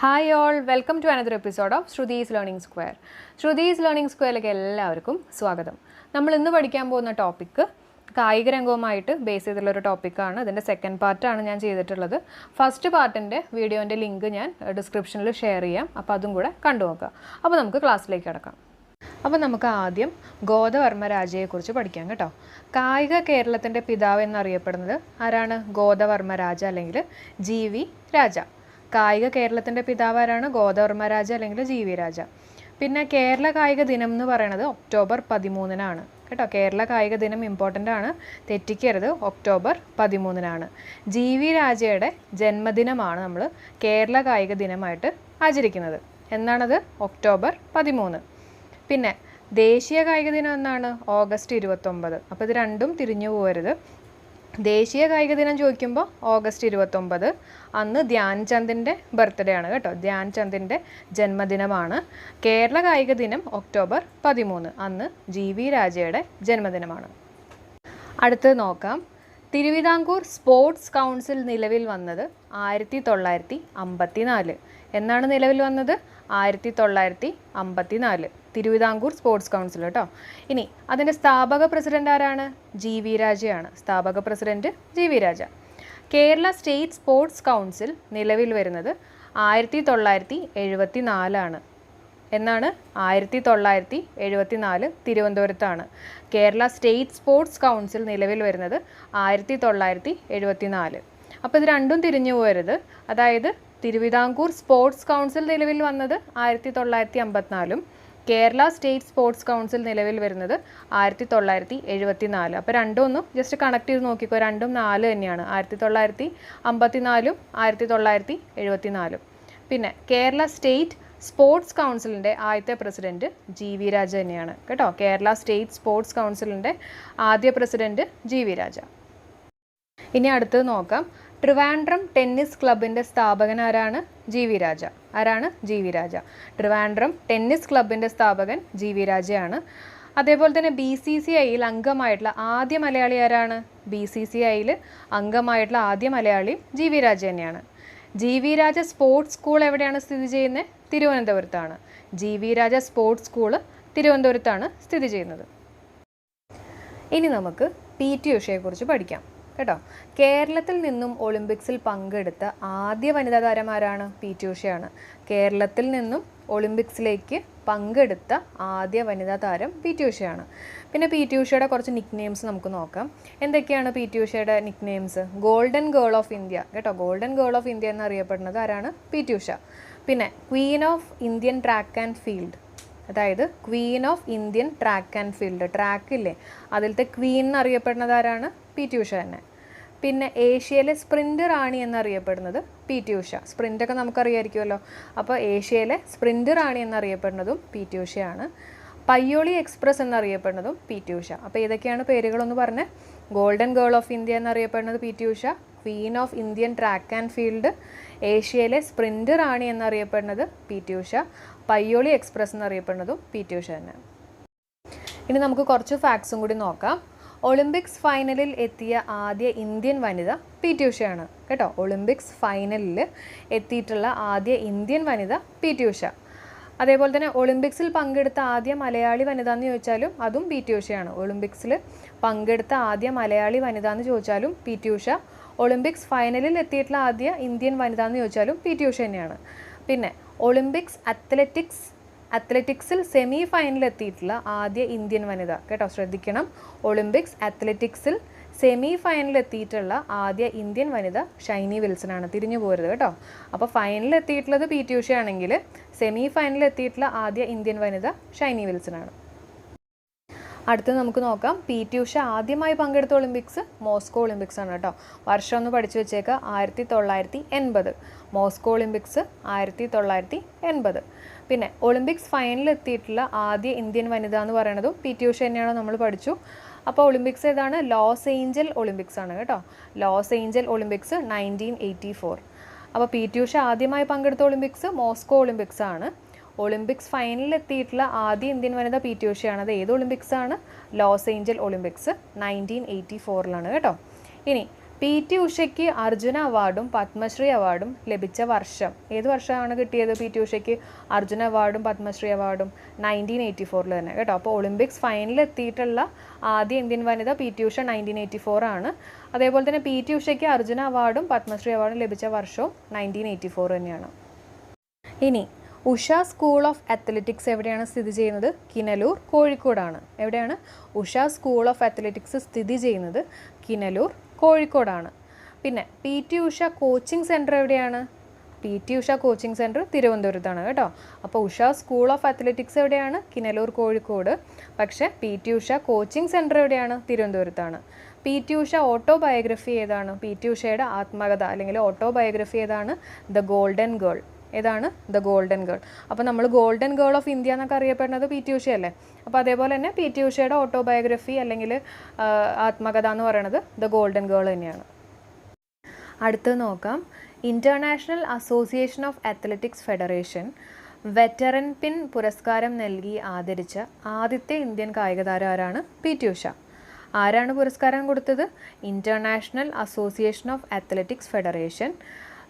Hi all welcome to another episode of Shruthi's learning square Shruthi's learning സ്ക്വയറിലേക്ക് എല്ലാവർക്കും സ്വാഗതം. നമ്മൾ ഇന്ന് പഠിക്കാൻ പോകുന്ന ടോപ്പിക്ക് കായിക രംഗവുമായിട്ട് ബേസ് ചെയ്തിട്ടുള്ള ഒരു ടോപ്പിക്കാണ് ഇതിന്റെ സെക്കൻഡ് പാർട്ടാണ് ഞാൻ ചെയ്തിട്ടുള്ളത്. ഫസ്റ്റ് പാർട്ടിന്റെ വീഡിയോന്റെ ലിങ്ക് ഞാൻ ഡിസ്ക്രിപ്ഷനിൽ ഷെയർ ചെയ്യാം. അപ്പോൾ അതും കൂടെ കണ്ടു നോക്കുക അപ്പോൾ നമുക്ക് ക്ലാസ്സിലേക്ക് കിടക്കാം. അപ്പോൾ നമുക്ക് ആദ്യം ഗോദവർമ്മ രാജയെക്കുറിച്ച് പഠിക്കാം കേട്ടോ. കായിക കേരളത്തിന്റെ പിതാവ് എന്നറിയപ്പെടുന്നത് ആരാണ്? ഗോദവർമ്മ രാജ അല്ലെങ്കിൽ ജി വി രാജ. കായിക കേരളത്തിന്റെ പിതാവ് ആരാണ് ഗോദവർമ്മ രാജ അല്ലെങ്കിൽ ജി വി രാജ. പിന്നെ കേരള കായിക ദിനം എന്ന് പറയുന്നത് ഒക്ടോബർ പതിമൂന്നിനാണ്. കേട്ടോ കേരള കായിക ദിനം ഇമ്പോർട്ടന്റ് ആണ്. തെറ്റിക്കരുത് ഒക്ടോബർ പതിമൂന്നിനാണ്. ജി വി രാജയുടെ ജന്മദിനമാണ് നമ്മൾ കേരള കായിക ദിനമായിട്ട് ആചരിക്കുന്നത്. എന്നാണത്? ഒക്ടോബർ പതിമൂന്ന്. പിന്നെ ദേശീയ കായിക ദിനം എന്നാണ്? ഓഗസ്റ്റ് ഇരുപത്തൊമ്പത്. അപ്പോൾ ഇത് രണ്ടും തിരിഞ്ഞു പോകരുത് ദേശീയ കായിക ദിനം ചോദിക്കുമ്പോൾ ഓഗസ്റ്റ് ഇരുപത്തൊമ്പത്. അന്ന് ധ്യാൻചന്ദിന്റെ ബർത്ത്ഡേ ആണ് കേട്ടോ. ധ്യാൻചന്ദിന്റെ ജന്മദിനമാണ്. കേരള കായിക ദിനം ഒക്ടോബർ പതിമൂന്ന്. അന്ന് ജി വി രാജയുടെ ജന്മദിനമാണ്. അടുത്ത് നോക്കാം. തിരുവിതാംകൂർ സ്പോർട്സ് കൗൺസിൽ നിലവിൽ വന്നത് ആയിരത്തി തൊള്ളായിരത്തി അമ്പത്തി നാല് എന്നാണ് നിലവിൽ വന്നത്? ആയിരത്തി തൊള്ളായിരത്തി അമ്പത്തി നാല് തിരുവിതാംകൂർ സ്പോർട്സ് കൗൺസിൽ കേട്ടോ. ഇനി അതിന്റെ സ്ഥാപക പ്രസിഡന്റ് ആരാണ്? ജി വി രാജയാണ്. സ്ഥാപക president G V Raja. Kerala state sports council നിലവിൽ വരുന്നത് ആയിരത്തി തൊള്ളായിരത്തി എഴുപത്തി നാലാണ് എന്നാണ് ആയിരത്തി തൊള്ളായിരത്തി എഴുപത്തി നാല് തിരുവനന്തപുരത്താണ്. കേരള സ്റ്റേറ്റ് സ്പോർട്സ് കൗൺസിൽ നിലവിൽ വരുന്നത് ആയിരത്തി തൊള്ളായിരത്തി എഴുപത്തി നാല് അപ്പോൾ ഇത് രണ്ടും തിരിഞ്ഞു പോരുത്. അതായത് തിരുവിതാംകൂർ സ്പോർട്സ് കൗൺസിൽ നിലവിൽ വന്നത് ആയിരത്തി തൊള്ളായിരത്തി അമ്പത്തിനാലും കേരള സ്റ്റേറ്റ് സ്പോർട്സ് കൗൺസിൽ നിലവിൽ വരുന്നത് ആയിരത്തി തൊള്ളായിരത്തി എഴുപത്തി നാല് അപ്പോൾ രണ്ടും ഒന്ന് ജസ്റ്റ് കണക്ട് ചെയ്ത് നോക്കിക്കോ രണ്ടും നാല് തന്നെയാണ്. ആയിരത്തി തൊള്ളായിരത്തി അമ്പത്തി നാലും ആയിരത്തി തൊള്ളായിരത്തി എഴുപത്തി നാലും പിന്നെ കേരള സ്റ്റേറ്റ് സ്പോർട്സ് കൗൺസിലിന്റെ ആദ്യത്തെ പ്രസിഡന്റ് ജി വി രാജ തന്നെയാണ്. കേട്ടോ? കേരള സ്റ്റേറ്റ് സ്പോർട്സ് കൗൺസിലിന്റെ ആദ്യ പ്രസിഡന്റ് ജി വി രാജ. ഇനി അടുത്തത് നോക്കാം. ട്രിവാൻഡ്രം ടെന്നീസ് ക്ലബിന്റെ സ്ഥാപകൻ ആരാണ് ജി വി രാജ. ആരാണ്? G V Raja. Trivandrum tennis ക്ലബിന്റെ സ്ഥാപകൻ ജി വി രാജയാണ്. അതേപോലെ തന്നെ ബി സി സി ഐയിൽ അംഗമായിട്ടുള്ള ആദ്യ മലയാളി ആരാണ്? ബി സി സി ഐയിൽ അംഗമായിട്ടുള്ള ആദ്യ മലയാളി ജി വി രാജ തന്നെയാണ്. G V Raja sports school എവിടെയാണ് സ്ഥിതി ചെയ്യുന്നത്? തിരുവനന്തപുരത്താണ്. G V Raja sports school തിരുവനന്തപുരത്താണ് സ്ഥിതി ചെയ്യുന്നത്. ഇനി നമുക്ക് പി ടി ഉഷയെക്കുറിച്ച് പഠിക്കാം. കേട്ടോ. കേരളത്തിൽ നിന്നും ഒളിമ്പിക്സിൽ പങ്കെടുത്ത ആദ്യ വനിതാ താരമാരാണ് പി ടി ഉഷയാണ് കേരളത്തിൽ നിന്നും ഒളിമ്പിക്സിലേക്ക് പങ്കെടുത്ത ആദ്യ വനിതാ താരം പി ടി ഉഷയാണ് പിന്നെ പി ടി ഉഷയുടെ കുറച്ച് നിക് നെയിംസ് നമുക്ക് നോക്കാം. എന്തൊക്കെയാണ് P T ഉഷയുടെ nick names golden girl of India കേട്ടോ ഗോൾഡൻ ഗേൾ ഓഫ് ഇന്ത്യ എന്നറിയപ്പെടുന്നത് ആരാണ്? പി ടി ഉഷ പിന്നെ queen of Indian track and field അതായത് queen of Indian track and field track ഇല്ലേ? അതിലത്തെ ക്വീൻ എന്നറിയപ്പെടുന്നത് ആരാണ്? പി ടി ഉഷ തന്നെ. പിന്നെ ഏഷ്യയിലെ സ്പ്രിന്റ് റാണി എന്നറിയപ്പെടുന്നത് പി ടി ഉഷ. സ്പ്രിന്റൊക്കെ നമുക്കറിയായിരിക്കുമല്ലോ. അപ്പോൾ ഏഷ്യയിലെ സ്പ്രിന്റ് റാണി എന്നറിയപ്പെടുന്നതും പി ടി ഉഷയാണ്. പയ്യോളി എക്സ്പ്രസ് എന്നറിയപ്പെടുന്നതും പി ടി ഉഷ. അപ്പോൾ ഇതൊക്കെയാണ് പേരുകളൊന്ന് പറഞ്ഞ്. ഗോൾഡൻ ഗേൾ ഓഫ് ഇന്ത്യ എന്നറിയപ്പെടുന്നത് P T Usha. Queen of Indian track and field. ഏഷ്യയിലെ സ്പ്രിന്റ് റാണി എന്നറിയപ്പെടുന്നത് P T Usha. Payyoli express എന്നറിയപ്പെടുന്നതും P T Usha തന്നെ. ഇനി നമുക്ക് കുറച്ച് ഫാക്ട്സും കൂടി നോക്കാം. ഒളിമ്പിക്സ് ഫൈനലിൽ എത്തിയ ആദ്യ ഇന്ത്യൻ വനിത പി ടി ഉഷയാണ്. കേട്ടോ ഒളിമ്പിക്സ് ഫൈനലിൽ എത്തിയിട്ടുള്ള ആദ്യ ഇന്ത്യൻ വനിത പി ടി ഉഷ. അതേപോലെ തന്നെ ഒളിമ്പിക്സിൽ പങ്കെടുത്ത ആദ്യ മലയാളി വനിത എന്ന് ചോദിച്ചാലും അതും പി ടി ഉഷയാണ്. ഒളിമ്പിക്സിൽ പങ്കെടുത്ത ആദ്യ മലയാളി വനിത എന്ന് ചോദിച്ചാലും പി ടി ഉഷ. ഒളിമ്പിക്സ് ഫൈനലിൽ എത്തിയിട്ടുള്ള ആദ്യ ഇന്ത്യൻ വനിത എന്ന് ചോദിച്ചാലും പി ടി ഉഷ തന്നെയാണ്. പിന്നെ ഒളിമ്പിക്സ് അത്ലറ്റിക്സ് അത്ലറ്റിക്സിൽ സെമി ഫൈനലിൽ എത്തിയിട്ടുള്ള ആദ്യ ഇന്ത്യൻ വനിത. കേട്ടോ ശ്രദ്ധിക്കണം. ഒളിമ്പിക്സ് അത്ലറ്റിക്സിൽ സെമി ഫൈനലിൽ എത്തിയിട്ടുള്ള ആദ്യ ഇന്ത്യൻ വനിത ഷൈനി വിൽസൺ ആണ് തിരിഞ്ഞു പോരുത് കേട്ടോ. അപ്പോൾ ഫൈനലിൽ എത്തിയിട്ടുള്ളത് പി ടി ഉഷയാണെങ്കിൽ സെമി ഫൈനലിൽ എത്തിയിട്ടുള്ള ആദ്യ ഇന്ത്യൻ വനിത ഷൈനി വിൽസൺ ആണ് അടുത്തത് നമുക്ക് നോക്കാം. പി ടി ഉഷ ആദ്യമായി പങ്കെടുത്ത ഒളിമ്പിക്സ് മോസ്കോ ഒളിമ്പിക്സ് ആണ് കേട്ടോ. വർഷം ഒന്ന് പഠിച്ചു വെച്ചേക്ക് ആയിരത്തി തൊള്ളായിരത്തി എൺപത് മോസ്കോ ഒളിമ്പിക്സ് ആയിരത്തി തൊള്ളായിരത്തി എൺപത് പിന്നെ ഒളിമ്പിക്സ് ഫൈനലിൽ എത്തിയിട്ടുള്ള ആദ്യ ഇന്ത്യൻ വനിത എന്ന് പറയുന്നതും പി ടി ഉഷ തന്നെയാണ് നമ്മൾ പഠിച്ചു. അപ്പോൾ ഒളിമ്പിക്സ് ഏതാണ്? ലോസ് ഏഞ്ചൽ ഒളിമ്പിക്സ് ആണ് കേട്ടോ. Los Angel Olympics nineteen eighty four. അപ്പോൾ പി ടി ഉഷ ആദ്യമായി പങ്കെടുത്ത ഒളിമ്പിക്സ് മോസ്കോ ഒളിമ്പിക്സ് ആണ്. ഒളിമ്പിക്സ് ഫൈനലിൽ എത്തിയിട്ടുള്ള ആദ്യ ഇന്ത്യൻ വനിത പി ടി ഉഷയാണ് അത് ഏത് ഒളിമ്പിക്സ് ആണ്? Los Angel Olympics nineteen eighty ഫോറിലാണ് കേട്ടോ. ഇനി പി ടി ഉഷയ്ക്ക് അർജുന അവാർഡും പത്മശ്രീ അവാർഡും ലഭിച്ച വർഷം. ഏത് വർഷമാണ് കിട്ടിയത് പി ടി ഉഷയ്ക്ക്? അർജുന അവാർഡും പത്മശ്രീ അവാർഡും നയന്റീൻ എയ്റ്റി ഫോറിൽ തന്നെ കേട്ടോ. അപ്പോൾ ഒളിമ്പിക്സ് ഫൈനലിൽ എത്തിയിട്ടുള്ള ആദ്യ ഇന്ത്യൻ വനിത P T Usha nineteen eighty four ആണ്. അതേപോലെ തന്നെ പി ടി ഉഷയ്ക്ക് അർജുന അവാർഡും പത്മശ്രീ അവാർഡും ലഭിച്ച വർഷവും നയന്റീൻ എയ്റ്റി ഫോർ തന്നെയാണ്. ഇനി ഉഷ സ്കൂൾ ഓഫ് അത്ലറ്റിക്സ് എവിടെയാണ് സ്ഥിതി ചെയ്യുന്നത്? കിനലൂർ കോഴിക്കോടാണ്. എവിടെയാണ്? ഉഷ സ്കൂൾ ഓഫ് അത്ലറ്റിക്സ് സ്ഥിതി ചെയ്യുന്നത്? കിനലൂർ കോഴിക്കോടാണ്. പിന്നെ P T Usha coaching centre എവിടെയാണ്? P T Usha coaching centre തിരുവനന്തപുരത്താണ് കേട്ടോ. അപ്പോൾ ഉഷ സ്കൂൾ ഓഫ് അത്ലറ്റിക്സ് എവിടെയാണ്? കിനലൂർ കോഴിക്കോട്. പക്ഷേ P T Usha coaching centre എവിടെയാണ്? തിരുവനന്തപുരത്താണ്. പി ടി ഉഷ ഓട്ടോബയോഗ്രഫി ഏതാണ്? പി ടി ഉഷയുടെ ആത്മകഥ അല്ലെങ്കിൽ ഓട്ടോബയോഗ്രഫി ഏതാണ്? The golden girl. ഏതാണ്? ദ ഗോൾഡൻ ഗേൾ അപ്പോൾ നമ്മൾ ഗോൾഡൻ ഗേൾ ഓഫ് ഇന്ത്യ എന്നൊക്കെ അറിയപ്പെടുന്നത് പി ടി ഉഷയല്ലേ അപ്പോൾ അതേപോലെ തന്നെ പി ടി ഉഷയുടെ ഓട്ടോബയോഗ്രഫി അല്ലെങ്കിൽ ആത്മകഥ എന്ന് പറയുന്നത് ദ ഗോൾഡൻ ഗേൾ തന്നെയാണ്. അടുത്തത് നോക്കാം. International association of athletics federation veteran pin പുരസ്കാരം നൽകി ആദരിച്ച ആദ്യത്തെ ഇന്ത്യൻ കായിക താരം ആരാണ്? പി ടി ഉഷ ആരാണ് പുരസ്കാരം കൊടുത്തത്? International association of athletics federation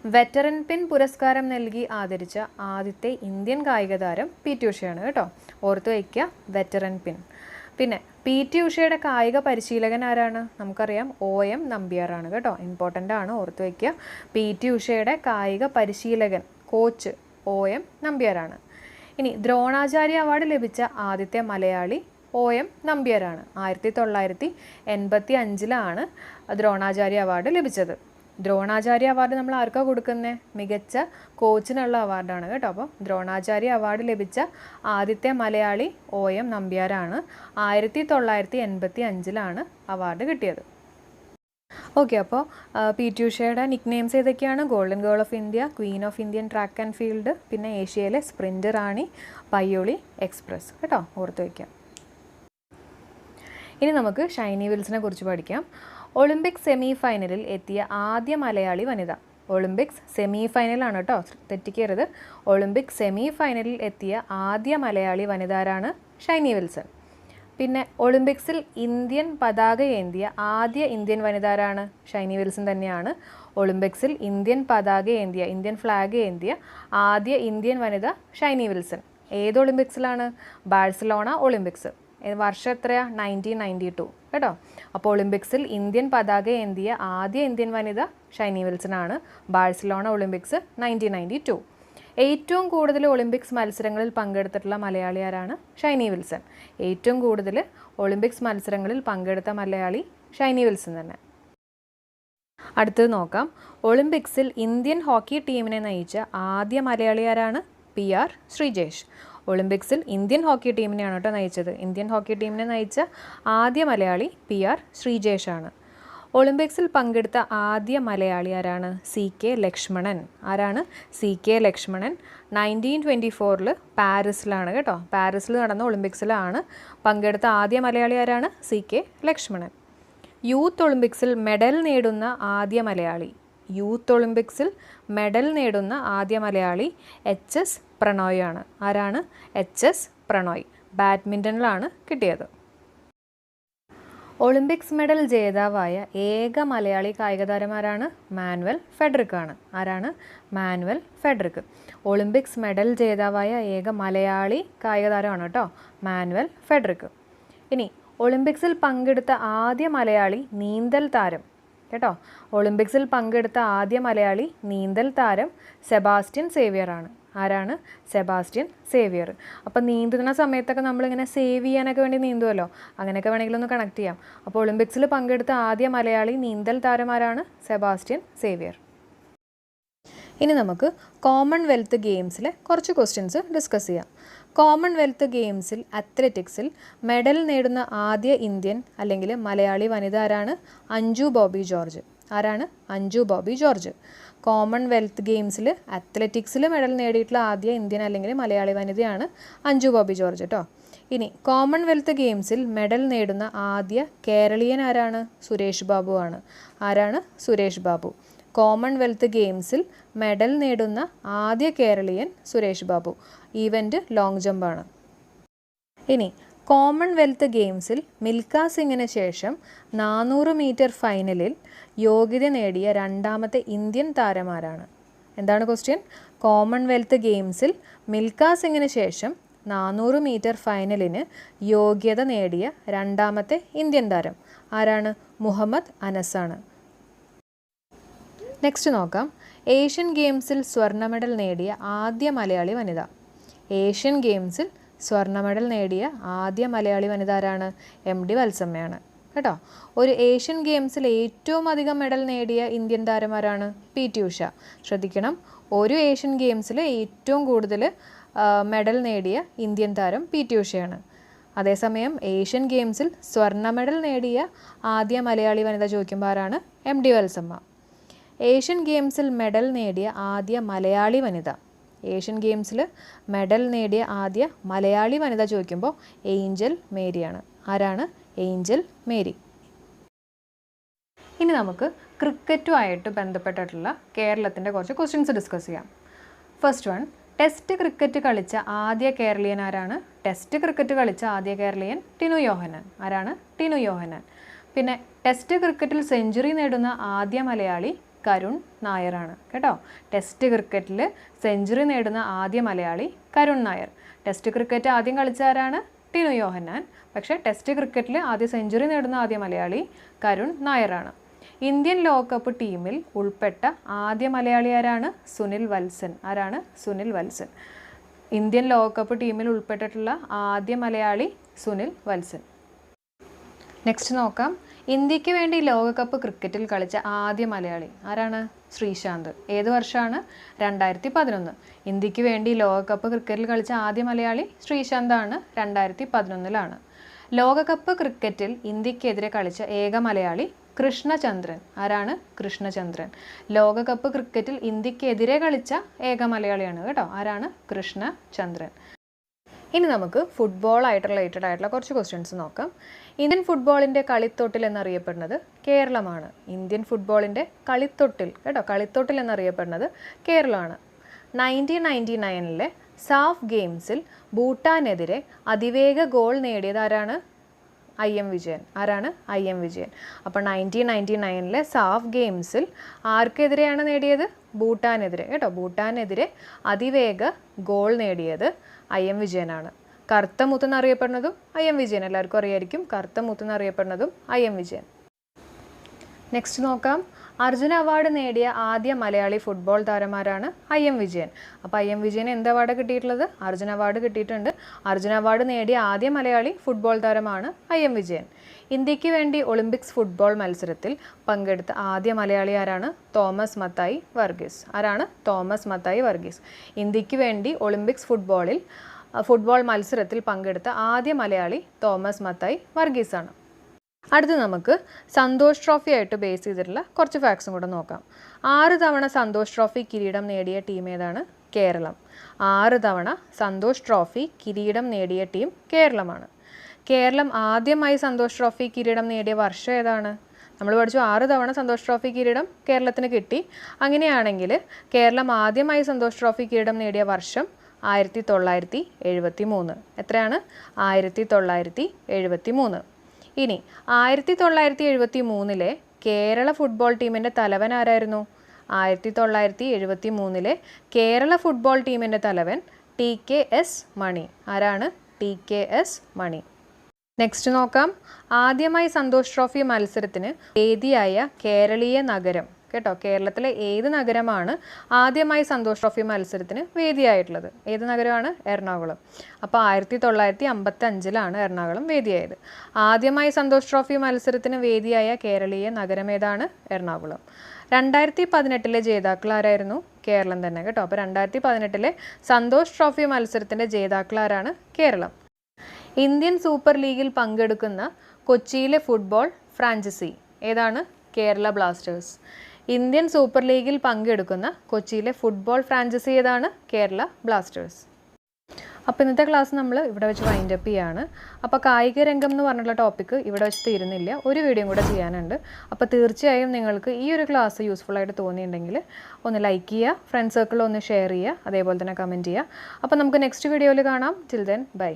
veteran pin പുരസ്കാരം നൽകി ആദരിച്ച ആദ്യത്തെ ഇന്ത്യൻ കായിക താരം പി ടി ഉഷയാണ് കേട്ടോ. ഓർത്തു വയ്ക്കുക വെറ്ററൻ പിൻ. പിന്നെ പി ടി ഉഷയുടെ കായിക പരിശീലകൻ ആരാണ്? നമുക്കറിയാം ഒ എം നമ്പ്യാറാണ് കേട്ടോ. ഇമ്പോർട്ടന്റ് ആണ് ഓർത്തു വയ്ക്കുക. പി ടി ഉഷയുടെ കായിക പരിശീലകൻ കോച്ച് ഒ എം നമ്പ്യാറാണ് ഇനി ദ്രോണാചാര്യ അവാർഡ് ലഭിച്ച ആദ്യത്തെ മലയാളി ഒ എം നമ്പ്യാരാണ് ആയിരത്തി തൊള്ളായിരത്തി എൺപത്തി അഞ്ചിലാണ് ദ്രോണാചാര്യ അവാർഡ് ലഭിച്ചത്. ദ്രോണാചാര്യ അവാർഡ് നമ്മൾ ആർക്കാണ് കൊടുക്കുന്നത് മികച്ച കോച്ചിനുള്ള അവാർഡാണ് കേട്ടോ. അപ്പോൾ ദ്രോണാചാര്യ അവാർഡ് ലഭിച്ച ആദ്യത്തെ മലയാളി ഒ എം നമ്പ്യാരാണ്. ആയിരത്തി തൊള്ളായിരത്തി എൺപത്തി അഞ്ചിലാണ് അവാർഡ് കിട്ടിയത്. ഓക്കെ അപ്പോൾ പി ടി ഉഷയുടെ നിക് നെയിംസ് ഏതൊക്കെയാണ്? Golden girl of India queen of Indian track and field പിന്നെ ഏഷ്യയിലെ സ്പ്രിന്റ് റാണി പയ്യോളി എക്സ്പ്രസ്. കേട്ടോ ഓർത്ത് വയ്ക്കാം. ഇനി നമുക്ക് ഷൈനി വിൽസിനെ കുറിച്ച് പഠിക്കാം. ഒളിമ്പിക്സ് സെമി ഫൈനലിൽ എത്തിയ ആദ്യ മലയാളി വനിത. ഒളിമ്പിക്സ് സെമി ഫൈനലാണ് കേട്ടോ തെറ്റിക്കരുത് ഒളിമ്പിക്സ് സെമി ഫൈനലിൽ എത്തിയ ആദ്യ മലയാളി വനിത ആരാണ് ഷൈനി വിൽസൺ. പിന്നെ ഒളിമ്പിക്സിൽ ഇന്ത്യൻ പതാക ഏന്തിയ ആദ്യ ഇന്ത്യൻ വനിതാരാണ് ഷൈനി വിൽസൺ തന്നെയാണ്. ഒളിമ്പിക്സിൽ ഇന്ത്യൻ പതാക ഏന്തിയ ഇന്ത്യൻ ഫ്ലാഗ് ഏന്തിയ ആദ്യ ഇന്ത്യൻ വനിത ഷൈനി വിൽസൺ. ഏത് ഒളിമ്പിക്സിലാണ്? Barcelona Olympics. വർഷം എത്രയാണ് നയന്റീൻ നയന്റി ടു കേട്ടോ? അപ്പോൾ ഒളിമ്പിക്സിൽ ഇന്ത്യൻ പതാക ഏന്തിയ ആദ്യ ഇന്ത്യൻ വനിത ഷൈനി വിൽസൺ ആണ് Barcelona Olympics nineteen ninety two. ഏറ്റവും കൂടുതൽ ഒളിമ്പിക്സ് മത്സരങ്ങളിൽ പങ്കെടുത്തിട്ടുള്ള മലയാളി ആരാണ്? ഷൈനി വിൽസൺ. ഏറ്റവും കൂടുതൽ ഒളിമ്പിക്സ് മത്സരങ്ങളിൽ പങ്കെടുത്ത മലയാളി ഷൈനി വിൽസൺ തന്നെ. അടുത്തത് നോക്കാം. ഒളിമ്പിക്സിൽ ഇന്ത്യൻ ഹോക്കി ടീമിനെ നയിച്ച ആദ്യ മലയാളി ആരാണ്? P R Sreejesh. ഒളിമ്പിക്സിൽ ഇന്ത്യൻ ഹോക്കി ടീമിനെയാണ് കേട്ടോ നയിച്ചത്. ഇന്ത്യൻ ഹോക്കി ടീമിനെ നയിച്ച ആദ്യ മലയാളി പി ആർ ശ്രീജേഷാണ്. ഒളിമ്പിക്സിൽ പങ്കെടുത്ത ആദ്യ മലയാളി ആരാണ്? C K Lakshmanan. ആരാണ്? C K Lakshmanan. Nineteen twenty ഫോറിൽ പാരീസിലാണ് കേട്ടോ. പാരീസിൽ നടന്ന ഒളിമ്പിക്സിലാണ് പങ്കെടുത്ത ആദ്യ മലയാളി ആരാണ്? C K Lakshmanan. യൂത്ത് ഒളിമ്പിക്സിൽ മെഡൽ നേടുന്ന ആദ്യ മലയാളി. യൂത്ത് ഒളിമ്പിക്സിൽ മെഡൽ നേടുന്ന ആദ്യ മലയാളി എച്ച് എസ് പ്രണോയ് ആണ് ആരാണ്? H S Prannoy. ബാഡ്മിന്റണിലാണ് കിട്ടിയത്. ഒളിമ്പിക്സ് മെഡൽ ജേതാവായ ഏക മലയാളി കായിക താരമാരാണ് മാനുവൽ ഫെഡറിക് ആണ് ആരാണ്? മാനുവൽ ഫെഡറിക് ഒളിമ്പിക്സ് മെഡൽ ജേതാവായ ഏക മലയാളി കായിക താരമാണ് കേട്ടോ മാനുവൽ ഫെഡറിക് ഇനി ഒളിമ്പിക്സിൽ പങ്കെടുത്ത ആദ്യ മലയാളി നീന്തൽ താരം. കേട്ടോ? ഒളിമ്പിക്സിൽ പങ്കെടുത്ത ആദ്യ മലയാളി നീന്തൽ താരം സെബാസ്റ്റ്യൻ ആണ് ആരാണ്? സെബാസ്റ്റ്യൻ സേവിയർ. അപ്പോൾ നീന്തുന്ന സമയത്തൊക്കെ നമ്മളിങ്ങനെ സേവ് ചെയ്യാനൊക്കെ വേണ്ടി നീന്തുമല്ലോ അങ്ങനെയൊക്കെ വേണമെങ്കിൽ ഒന്ന് കണക്ട് ചെയ്യാം. അപ്പോൾ ഒളിമ്പിക്സിൽ പങ്കെടുത്ത ആദ്യ മലയാളി നീന്തൽ താരമാരാണ്? Sebastian Xavier. ഇനി നമുക്ക് കോമൺവെൽത്ത് ഗെയിംസിലെ കുറച്ച് ക്വസ്റ്റ്യൻസ് ഡിസ്കസ് ചെയ്യാം. കോമൺവെൽത്ത് ഗെയിംസിൽ അത്ലറ്റിക്സിൽ മെഡൽ നേടുന്ന ആദ്യ ഇന്ത്യൻ അല്ലെങ്കിൽ മലയാളി വനിത ആരാണ് അഞ്ജു ബോബി ജോർജ്. ആരാണ്? അഞ്ജു ബോബി ജോർജ്. കോമൺവെൽത്ത് ഗെയിംസിൽ അത്ലറ്റിക്സിൽ മെഡൽ നേടിയിട്ടുള്ള ആദ്യ ഇന്ത്യൻ അല്ലെങ്കിൽ മലയാളി വനിതയാണ് അഞ്ജു ബോബി ജോർജ് കേട്ടോ ഇനി കോമൺവെൽത്ത് ഗെയിംസിൽ മെഡൽ നേടുന്ന ആദ്യ കേരളീയൻ ആരാണ്? സുരേഷ് ബാബു ആണ്. ആരാണ്? സുരേഷ് ബാബു. കോമൺവെൽത്ത് ഗെയിംസിൽ മെഡൽ നേടുന്ന ആദ്യ കേരളീയൻ സുരേഷ് ബാബു. ഈവന്റ് ലോങ് ജമ്പാണ് ഇനി കോമൺവെൽത്ത് ഗെയിംസിൽ മിൽഖ സിംഗിന് ശേഷം നാനൂറ് മീറ്റർ ഫൈനലിൽ യോഗ്യത നേടിയ രണ്ടാമത്തെ ഇന്ത്യൻ താരമാരാണ്. എന്താണ് ക്വസ്റ്റ്യൻ കോമൺവെൽത്ത് ഗെയിംസിൽ മിൽഖ സിംഗിന് ശേഷം നാനൂറ് മീറ്റർ ഫൈനലിന് യോഗ്യത നേടിയ രണ്ടാമത്തെ ഇന്ത്യൻ താരം ആരാണ്? മുഹമ്മദ് അനസാണ് നെക്സ്റ്റ് നോക്കാം. ഏഷ്യൻ ഗെയിംസിൽ സ്വർണ മെഡൽ നേടിയ ആദ്യ മലയാളി വനിത. ഏഷ്യൻ ഗെയിംസിൽ സ്വർണ മെഡൽ നേടിയ ആദ്യ മലയാളി വനിത ആരാണ് എം ഡി വത്സമ്മയാണ്. കേട്ടോ? ഒരു ഏഷ്യൻ ഗെയിംസിൽ ഏറ്റവും അധികം മെഡൽ നേടിയ ഇന്ത്യൻ താരമാരാണ് പി ടി ഉഷ. ശ്രദ്ധിക്കണം ഒരു ഏഷ്യൻ ഗെയിംസിൽ ഏറ്റവും കൂടുതൽ മെഡൽ നേടിയ ഇന്ത്യൻ താരം പി ടി ഉഷയാണ്. അതേസമയം ഏഷ്യൻ ഗെയിംസിൽ സ്വർണ മെഡൽ നേടിയ ആദ്യ മലയാളി വനിത ചോദിക്കുമ്പോൾ എം ഡി വത്സമ്മ. ഏഷ്യൻ ഗെയിംസിൽ മെഡൽ നേടിയ ആദ്യ മലയാളി വനിത. ഏഷ്യൻ ഗെയിംസിൽ മെഡൽ നേടിയ ആദ്യ മലയാളി വനിത ചോദിക്കുമ്പോൾ ഏഞ്ചൽ മേരിയാണ് ആരാണ്? ഏഞ്ചൽ മേരി. ഇനി നമുക്ക് ക്രിക്കറ്റുമായിട്ട് ബന്ധപ്പെട്ടിട്ടുള്ള കേരളത്തിന്റെ കുറച്ച് ക്വസ്റ്റ്യൻസ് ഡിസ്കസ് ചെയ്യാം. ഫസ്റ്റ് വൺ ടെസ്റ്റ് ക്രിക്കറ്റ് കളിച്ച ആദ്യ കേരളീയൻ ആരാണ്? ടെസ്റ്റ് ക്രിക്കറ്റ് കളിച്ച ആദ്യ കേരളീയൻ ടിനു യോഹനൻ. ആരാണ്? ടിനു യോഹനൻ. പിന്നെ ടെസ്റ്റ് ക്രിക്കറ്റിൽ സെഞ്ചുറി നേടുന്ന ആദ്യ മലയാളി കരുൺ നായരാണ്. കേട്ടോ? ടെസ്റ്റ് ക്രിക്കറ്റിൽ സെഞ്ചുറി നേടുന്ന ആദ്യ മലയാളി കരുൺ നായർ. ടെസ്റ്റ് ക്രിക്കറ്റ് ആദ്യം കളിച്ച ആരാണ്? ടിനു യോഹന്നാൻ. പക്ഷേ ടെസ്റ്റ് ക്രിക്കറ്റിൽ ആദ്യ സെഞ്ചുറി നേടുന്ന ആദ്യ മലയാളി കരുൺ നായരാണ്. ഇന്ത്യൻ ലോകകപ്പ് ടീമിൽ ഉൾപ്പെട്ട ആദ്യ മലയാളി ആരാണ്? സുനിൽ വത്സൻ. ആരാണ്? സുനിൽ വത്സൻ. ഇന്ത്യൻ ലോകകപ്പ് ടീമിൽ ഉൾപ്പെട്ടിട്ടുള്ള ആദ്യ മലയാളി സുനിൽ വത്സൻ. നെക്സ്റ്റ് നോക്കാം. ഇന്ത്യയ്ക്ക് വേണ്ടി ലോകകപ്പ് ക്രിക്കറ്റിൽ കളിച്ച ആദ്യ മലയാളി ആരാണ്? ശ്രീശാന്ത്. ഏത് വർഷമാണ്? രണ്ടായിരത്തി പതിനൊന്ന് ഇന്ത്യയ്ക്ക് വേണ്ടി ലോകകപ്പ് ക്രിക്കറ്റിൽ കളിച്ച ആദ്യ മലയാളി ശ്രീശാന്താണ് രണ്ടായിരത്തി പതിനൊന്നിലാണ് ലോകകപ്പ് ക്രിക്കറ്റിൽ ഇന്ത്യക്കെതിരെ കളിച്ച ഏക മലയാളി കൃഷ്ണചന്ദ്രൻ. ആരാണ്? കൃഷ്ണചന്ദ്രൻ. ലോകകപ്പ് ക്രിക്കറ്റിൽ ഇന്ത്യക്കെതിരെ കളിച്ച ഏക മലയാളിയാണ് കേട്ടോ. ആരാണ്? കൃഷ്ണചന്ദ്രൻ. ഇനി നമുക്ക് ഫുട്ബോളായിട്ട് റിലേറ്റഡ് ആയിട്ടുള്ള കുറച്ച് ക്വസ്റ്റ്യൻസ് നോക്കാം. ഇന്ത്യൻ ഫുട്ബോളിന്റെ കളിത്തൊട്ടിൽ എന്നറിയപ്പെടുന്നത് കേരളമാണ്. ഇന്ത്യൻ ഫുട്ബോളിന്റെ കളിത്തൊട്ടിൽ കേട്ടോ കളിത്തൊട്ടിൽ എന്നറിയപ്പെടുന്നത് കേരളമാണ്. നയന്റീൻ നയന്റി നയനിലെ സാഫ് ഗെയിംസിൽ ഭൂട്ടാനെതിരെ അതിവേഗ ഗോൾ നേടിയത് ആരാണ്? I M Vijayan. ആരാണ്? I M Vijayan. അപ്പോൾ നയന്റീൻ നയന്റി നയനിലെ സാഫ് ഗെയിംസിൽ ആർക്കെതിരെയാണ് നേടിയത്? ഭൂട്ടാനെതിരെ. കേട്ടോ ഭൂട്ടാനെതിരെ അതിവേഗ ഗോൾ നേടിയത് ഐ എം വിജയനാണ്. കറുത്ത മുത്ത് എന്നറിയപ്പെടുന്നതും ഐ എം വിജയൻ. എല്ലാവർക്കും അറിയായിരിക്കും കറുത്ത മുത്ത് എന്നറിയപ്പെടുന്നതും ഐ എം വിജയൻ. നെക്സ്റ്റ് നോക്കാം. അർജുന അവാർഡ് നേടിയ ആദ്യ മലയാളി ഫുട്ബോൾ താരമാരാണ് ഐ എം വിജയൻ. അപ്പോൾ ഐ എം വിജയന് എന്ത് അവാർഡ് കിട്ടിയിട്ടുള്ളത്? അർജുന അവാർഡ് കിട്ടിയിട്ടുണ്ട്. അർജുന അവാർഡ് നേടിയ ആദ്യ മലയാളി ഫുട്ബോൾ താരമാണ് ഐ എം വിജയൻ. ഇന്ത്യയ്ക്ക് വേണ്ടി ഒളിമ്പിക്സ് ഫുട്ബോൾ മത്സരത്തിൽ പങ്കെടുത്ത ആദ്യ മലയാളി ആരാണ്? തോമസ് മത്തായി വർഗീസ്. ആരാണ്? തോമസ് മത്തായി വർഗീസ്. ഇന്ത്യയ്ക്ക് വേണ്ടി ഒളിമ്പിക്സ് ഫുട്ബോളിൽ ഫുട്ബോൾ മത്സരത്തിൽ പങ്കെടുത്ത ആദ്യ മലയാളി തോമസ് മത്തായി വർഗീസാണ്. അടുത്ത് നമുക്ക് സന്തോഷ് ട്രോഫി ആയിട്ട് ബേസ് ചെയ്തിട്ടുള്ള കുറച്ച് ഫാക്ട്സും കൂടെ നോക്കാം. ആറ് തവണ സന്തോഷ് ട്രോഫി കിരീടം നേടിയ ടീം ഏതാണ്? കേരളം. ആറ് തവണ സന്തോഷ് ട്രോഫി കിരീടം നേടിയ ടീം കേരളമാണ്. കേരളം ആദ്യമായി സന്തോഷ് ട്രോഫി കിരീടം നേടിയ വർഷം ഏതാണ്? നമ്മൾ പഠിച്ചു ആറ് തവണ സന്തോഷ് ട്രോഫി കിരീടം കേരളത്തിന് കിട്ടി. അങ്ങനെയാണെങ്കിൽ കേരളം ആദ്യമായി സന്തോഷ് ട്രോഫി കിരീടം നേടിയ വർഷം ആയിരത്തി തൊള്ളായിരത്തി എഴുപത്തി മൂന്ന് എത്രയാണ്? ആയിരത്തി തൊള്ളായിരത്തി എഴുപത്തി മൂന്ന് ഇനി ആയിരത്തി തൊള്ളായിരത്തി എഴുപത്തി മൂന്നിലെ കേരള ഫുട്ബോൾ ടീമിന്റെ തലവൻ ആരായിരുന്നു? ആയിരത്തി തൊള്ളായിരത്തി എഴുപത്തി മൂന്നിലെ കേരള ഫുട്ബോൾ ടീമിന്റെ തലവൻ ടി കെ എസ് മണി. ആരാണ്? T K S Mani. Next നോക്കാം. ആദ്യമായി സന്തോഷ് ട്രോഫി മത്സരത്തിന് വേദിയായ കേരളീയ നഗരം കേട്ടോ? കേരളത്തിലെ ഏത് നഗരമാണ് ആദ്യമായി സന്തോഷ് ട്രോഫി മത്സരത്തിന് വേദിയായിട്ടുള്ളത്? ഏത് നഗരമാണ്? എറണാകുളം. അപ്പോൾ ആയിരത്തി തൊള്ളായിരത്തി അമ്പത്തി അഞ്ചിലാണ് എറണാകുളം വേദിയായത്. ആദ്യമായി സന്തോഷ് ട്രോഫി മത്സരത്തിന് വേദിയായ കേരളീയ നഗരം ഏതാണ്? എറണാകുളം. രണ്ടായിരത്തി പതിനെട്ടിലെ ജേതാക്കൾ ആരായിരുന്നു? കേരളം തന്നെ കേട്ടോ? അപ്പോൾ രണ്ടായിരത്തി പതിനെട്ടിലെ സന്തോഷ് ട്രോഫി മത്സരത്തിന്റെ ജേതാക്കൾ ആരാണ്? കേരളം. ഇന്ത്യൻ സൂപ്പർ ലീഗിൽ പങ്കെടുക്കുന്ന കൊച്ചിയിലെ ഫുട്ബോൾ ഫ്രാഞ്ചൈസി ഏതാണ്? കേരള ബ്ലാസ്റ്റേഴ്സ്. ഇന്ത്യൻ സൂപ്പർ ലീഗിൽ പങ്കെടുക്കുന്ന കൊച്ചിയിലെ ഫുട്ബോൾ ഫ്രാഞ്ചൈസി ഏതാണ്? കേരള ബ്ലാസ്റ്റേഴ്സ്. അപ്പോൾ ഇന്നത്തെ ക്ലാസ് നമ്മൾ ഇവിടെ വെച്ച് വൈൻഡ് അപ്പ് ചെയ്യാണ്. അപ്പോൾ കായിക രംഗം എന്ന് പറഞ്ഞിട്ടുള്ള ടോപ്പിക്ക് ഇവിടെ വെച്ച് തീരുന്നില്ല. ഒരു വീഡിയോ കൂടെ ചെയ്യാനുണ്ട്. അപ്പോൾ തീർച്ചയായും നിങ്ങൾക്ക് ഈ ഒരു ക്ലാസ് യൂസ്ഫുൾ ആയിട്ട് തോന്നിയിട്ടുണ്ടെങ്കിൽ ഒന്ന് ലൈക്ക് ചെയ്യുക ഫ്രണ്ട് സർക്കിളിൽ ഒന്ന് ഷെയർ ചെയ്യുക അതേപോലെ തന്നെ കമന്റ് ചെയ്യുക. അപ്പോൾ നമുക്ക് നെക്സ്റ്റ് വീഡിയോയിൽ കാണാം. Till then bye